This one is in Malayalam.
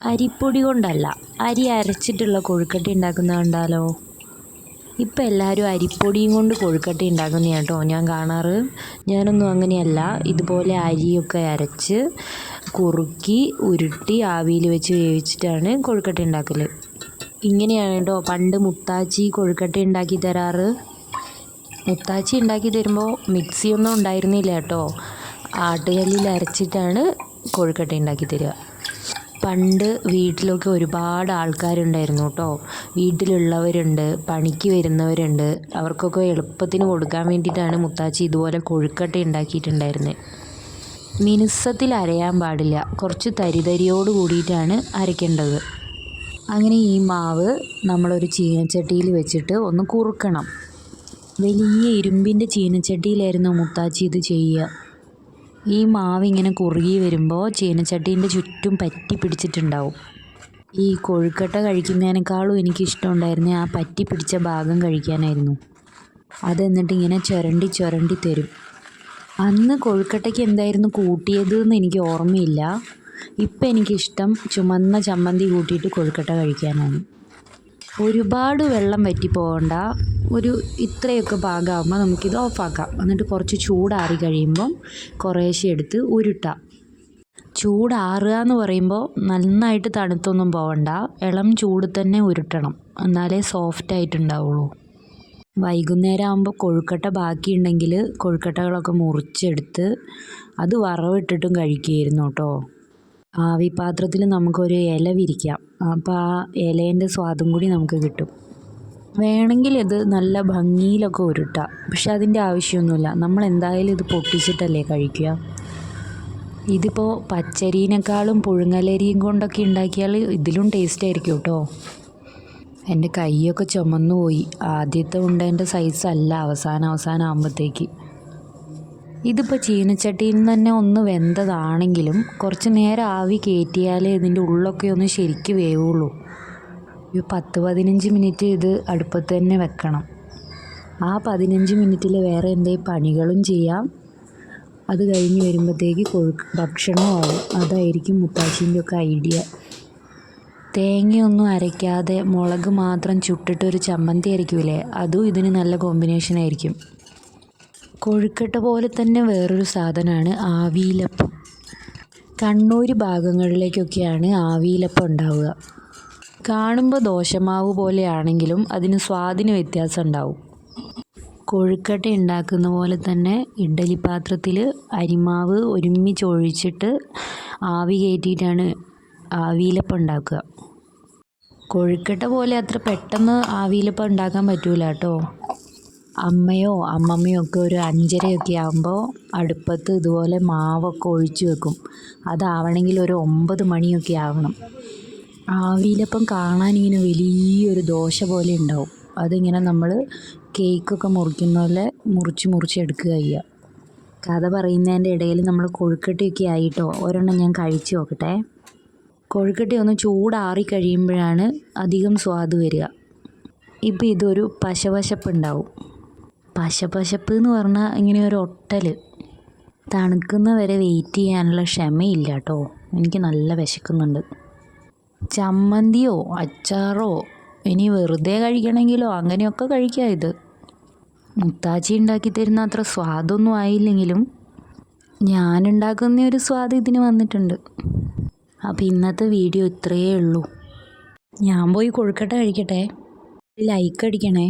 അരിപ്പൊടി കൊണ്ടല്ല അരി അരച്ചിട്ടുള്ള കൊഴുക്കട്ട ഉണ്ടാക്കുന്നത് കണ്ടാലോ? ഇപ്പം എല്ലാവരും അരിപ്പൊടിയും കൊണ്ട് കൊഴുക്കട്ട ഉണ്ടാക്കുന്ന കേട്ടോ ഞാൻ കാണാറ്. ഞാനൊന്നും അങ്ങനെയല്ല ഇതുപോലെ അരിയൊക്കെ അരച്ച് കുറുക്കി ഉരുട്ടി ആവിയിൽ വെച്ച് വേവിച്ചിട്ടാണ് കൊഴുക്കട്ട ഉണ്ടാക്കൽ ഇങ്ങനെയാണ് കേട്ടോ പണ്ട് മുത്താച്ചി കൊഴുക്കട്ട ഉണ്ടാക്കി തരാറ്. മുത്താച്ചി ഉണ്ടാക്കി തരുമ്പോൾ മിക്സിയൊന്നും ഉണ്ടായിരുന്നില്ല കേട്ടോ. ആട്ടുകല്ലിൽ അരച്ചിട്ടാണ് കൊഴുക്കട്ട ഉണ്ടാക്കി തരിക. പണ്ട് വീട്ടിലൊക്കെ ഒരുപാട് ആൾക്കാരുണ്ടായിരുന്നു കേട്ടോ വീട്ടിലുള്ളവരുണ്ട് പണിക്ക് വരുന്നവരുണ്ട്. അവർക്കൊക്കെ എളുപ്പത്തിന് കൊടുക്കാൻ വേണ്ടിയിട്ടാണ് മുത്താച്ചി ഇതുപോലെ കൊഴുക്കട്ട ഉണ്ടാക്കിയിട്ടുണ്ടായിരുന്നത് മിനുസത്തിൽ അരയാൻ പാടില്ല. കുറച്ച് തരിതരിയോട് കൂടിയിട്ടാണ് അരയ്ക്കേണ്ടത്. അങ്ങനെ ഈ മാവ് നമ്മളൊരു ചീനച്ചട്ടിയിൽ വെച്ചിട്ട് ഒന്ന് കുറുക്കണം. വലിയ ഇരുമ്പിന്റെ ചീനച്ചട്ടിയിലായിരുന്നു മുത്താച്ചി ഇത് ചെയ്യുക. ഈ മാവ് ഇങ്ങനെ കുറുകി വരുമ്പോൾ ചീനച്ചട്ടീന്റെ ചുറ്റും പറ്റി പിടിച്ചിട്ടുണ്ടാവും. ഈ കൊഴുക്കട്ട കഴിക്കുന്നതിനേക്കാളും എനിക്കിഷ്ടമുണ്ടായിരുന്നേ ആ പറ്റി പിടിച്ച ഭാഗം കഴിക്കാനായിരുന്നു. അതെന്നിട്ട് ഇങ്ങനെ ചുരണ്ടി ചുരണ്ടി തരും. അന്ന് കൊഴുക്കട്ടയ്ക്ക് എന്തായിരുന്നു കൂട്ടിയത് എന്ന് എനിക്ക് ഓർമ്മയില്ല. ഇപ്പം എനിക്കിഷ്ടം ചുമന്ന ചമ്മന്തി കൂട്ടിയിട്ട് കൊഴുക്കട്ട കഴിക്കാനാണ്. ഒരുപാട് വെള്ളം വറ്റി പോകണ്ട. ഒരു ഇത്രയൊക്കെ പാകമാകുമ്പോൾ നമുക്കിത് ഓഫാക്കാം. എന്നിട്ട് കുറച്ച് ചൂടാറി കഴിയുമ്പം കുറേശ്ശെ എടുത്ത് ഉരുട്ടാം. ചൂടാറുക എന്ന് പറയുമ്പോൾ നന്നായിട്ട് തണുത്തൊന്നും പോകണ്ട. ഇളം ചൂട് തന്നെ ഉരുട്ടണം. എന്നാലേ സോഫ്റ്റ് ആയിട്ടുണ്ടാവുള്ളൂ. വൈകുന്നേരം ആകുമ്പോൾ കൊഴുക്കട്ട ബാക്കിയുണ്ടെങ്കിൽ കൊഴുക്കട്ടകളൊക്കെ മുറിച്ചെടുത്ത് അത് വറവിട്ടിട്ടും കഴിക്കുമായിരുന്നു കേട്ടോ. ആവിപാത്രത്തിൽ നമുക്കൊരു ഇല വിരിക്കാം. അപ്പോൾ ആ ഇലേന്റെ സ്വാദും കൂടി നമുക്ക് കിട്ടും. വേണമെങ്കിൽ ഇത് നല്ല ഭംഗിയിലൊക്കെ ഉരുട്ടാം. പക്ഷെ അതിന്റെ ആവശ്യമൊന്നുമില്ല. നമ്മൾ എന്തായാലും ഇത് പൊട്ടിച്ചിട്ടല്ലേ കഴിക്കുക? ഇതിപ്പോൾ പച്ചരീനേക്കാളും പുഴുങ്ങലരിയും കൊണ്ടൊക്കെ ഉണ്ടാക്കിയാൽ ഇതിലും ടേസ്റ്റ് ആയിരിക്കും കേട്ടോ. എന്റെ കൈയൊക്കെ ചുമന്നു പോയി ആദ്യത്തെ ഉണ്ടേന്റെ സൈസല്ല അവസാനം അവസാനം ആകുമ്പോഴത്തേക്ക് ഇതിപ്പോൾ ചീനച്ചട്ടിയിൽ നിന്ന് തന്നെ ഒന്ന് വെന്തതാണെങ്കിലും കുറച്ച് നേരം ആവി കയറ്റിയാലേ ഇതിന്റെ ഉള്ളൊക്കെ ഒന്ന് ശരിക്ക് വേവുള്ളൂ. ഒരു പത്ത് പതിനഞ്ച് മിനിറ്റ് ഇത് അടുപ്പത്ത് തന്നെ വെക്കണം. ആ പതിനഞ്ച് മിനിറ്റിൽ വേറെ എന്തെങ്കിലും പണികളും ചെയ്യാം. അത് കഴിഞ്ഞ് വരുമ്പോഴത്തേക്ക് കൊഴു ഭക്ഷണവും ആവും. അതായിരിക്കും മുത്താശ്ശീന്റെ ഒക്കെ ഐഡിയ. തേങ്ങയൊന്നും അരയ്ക്കാതെ മുളക് മാത്രം ചുട്ടിട്ടൊരു ചമ്മന്തി അരയ്ക്കൂലേ? അതും ഇതിന് നല്ല കോമ്പിനേഷൻ ആയിരിക്കും. കൊഴുക്കട്ട പോലെ തന്നെ വേറൊരു സാധനമാണ് ആവിയിലപ്പം. കണ്ണൂർ ഭാഗങ്ങളിലേക്കൊക്കെയാണ് ആവിയിലപ്പം ഉണ്ടാവുക. കാണുമ്പോൾ ദോശമാവ് പോലെയാണെങ്കിലും അതിന് സ്വാദിന് വ്യത്യാസം ഉണ്ടാവും. കൊഴുക്കട്ട ഉണ്ടാക്കുന്ന പോലെ തന്നെ ഇഡ്ഡലി പാത്രത്തിൽ അരിമാവ് ഒരുമിച്ച് ഒഴിച്ചിട്ട് ആവി കയറ്റിയിട്ടാണ് ആവിയിലപ്പം ഉണ്ടാക്കുക. കൊഴുക്കട്ട പോലെ അത്ര പെട്ടെന്ന് ആവിയിലപ്പം ഉണ്ടാക്കാൻ പറ്റൂല കേട്ടോ. അമ്മയോ അമ്മമ്മയോ ഒക്കെ ഒരു അഞ്ചരയൊക്കെ ആകുമ്പോൾ അടുപ്പത്ത് ഇതുപോലെ മാവൊക്കെ ഒഴിച്ചു വെക്കും. അതാവണമെങ്കിൽ ഒരു ഒമ്പത് മണിയൊക്കെ ആവണം. ആവിയിലപ്പം കാണാനിങ്ങനെ വലിയൊരു ദോശ പോലെ ഉണ്ടാവും. അതിങ്ങനെ നമ്മൾ കേക്കൊക്കെ മുറിക്കുന്ന പോലെ മുറിച്ച് മുറിച്ച് എടുക്കുക ചെയ്യുക. കഥ പറയുന്നതിന്റെ ഇടയിൽ നമ്മൾ കൊഴുക്കട്ടയൊക്കെ ആയിട്ടോ ഒരെണ്ണം ഞാൻ കഴിച്ചു നോക്കട്ടെ. കൊഴുക്കട്ട ഒന്ന് ചൂടാറി കഴിയുമ്പോഴാണ് അധികം സ്വാദ് വരിക. ഇപ്പം ഇതൊരു പശവശപ്പ് ഉണ്ടാവും പശപശപ്പ് എന്ന് പറഞ്ഞാൽ ഇങ്ങനെ ഒരു ഒട്ടൽ തണുക്കുന്ന വരെ വെയിറ്റ് ചെയ്യാനുള്ള ക്ഷമയില്ല കേട്ടോ എനിക്ക് നല്ല വിശക്കുന്നുണ്ട്. ചമ്മന്തിയോ അച്ചാറോ ഇനി വെറുതെ കഴിക്കണമെങ്കിലോ അങ്ങനെയൊക്കെ കഴിക്കാം ഇത്. മുത്താച്ചി ഉണ്ടാക്കി തരുന്ന അത്ര സ്വാദൊന്നും ആയില്ലെങ്കിലും ഞാനുണ്ടാക്കുന്ന ഒരു സ്വാദ് ഇതിന് വന്നിട്ടുണ്ട്. അപ്പോൾ ഇന്നത്തെ വീഡിയോ ഇത്രയേ ഉള്ളൂ. ഞാൻ പോയി കൊഴുക്കട്ട കഴിക്കട്ടെ? ലൈക്ക് അടിക്കണേ.